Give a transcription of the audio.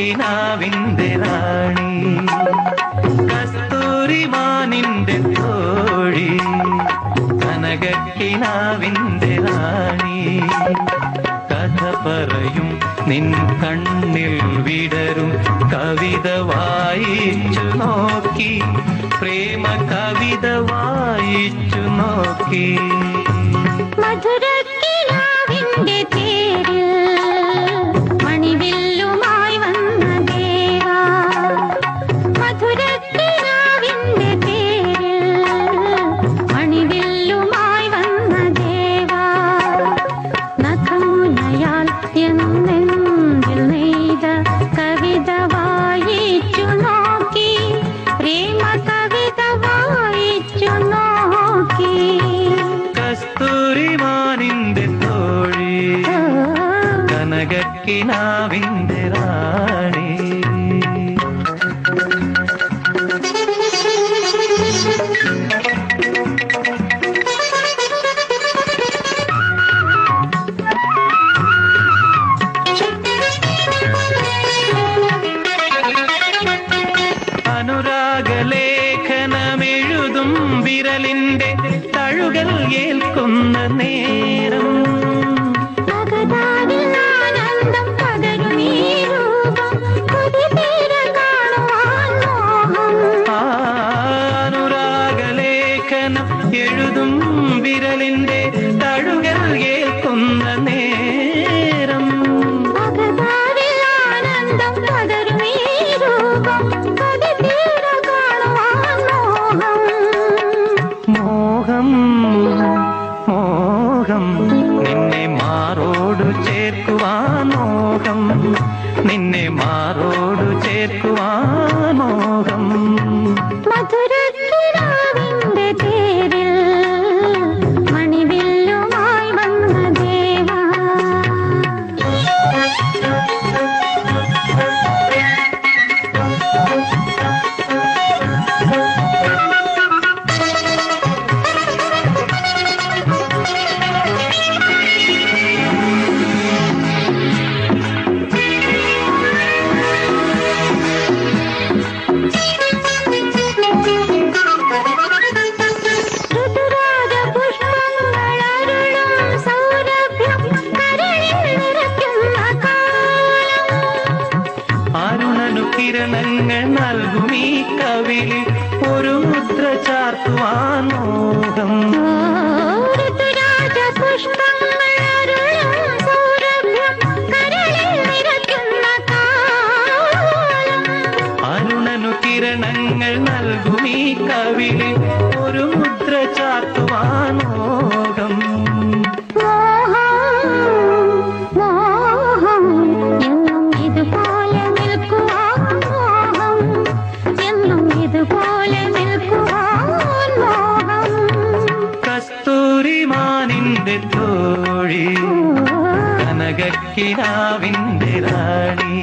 കനകക്കിനാവിന്റെ റാണി കസ്തൂരിമാനിന്റെ തോഴി കനകക്കിനാവിന്റെ റാണി കഥ പറയും നിൻ കണ്ണിൽ വിടരും. കവിത വായിച്ചു നോക്കി. പ്രേമ കവിത വായിച്ചു നോക്കി. മധുരക്കിനാവിന്റെ കനകക്കിനാവിന്റെ റാണി അനുരാഗലേഖനമെഴുതും വിരലിന്റെ തഴുകൽ ഏൽക്കുന്ന നേരം. അനുരാഗലേഖനം എഴുതും വിരലിന്റെ തഴുകൽ കേൾക്കുന്ന നേരം. മോഹം മോഹം നിന്നെ മാറോടു ചേർക്കുവാൻ മോഹം. നിന്നെ മാറോടു ചേർക്കുവാൻ മോഹം. മധുരക്കിനാവിന്റെ കിരണങ്ങൾ നൽകും ഈ കവിളിൽ ഒരു മുദ്ര ചാർത്തുവാൻ മോഹം. അരുണനു കിരണങ്ങൾ നൽകും ഈ കവിളിൽ ഒരു മുദ്ര ചാർത്തുവാൻ കസ്തൂരിമാനിന്റെ തോഴി കനകക്കിനാവിന്റെ റാണി.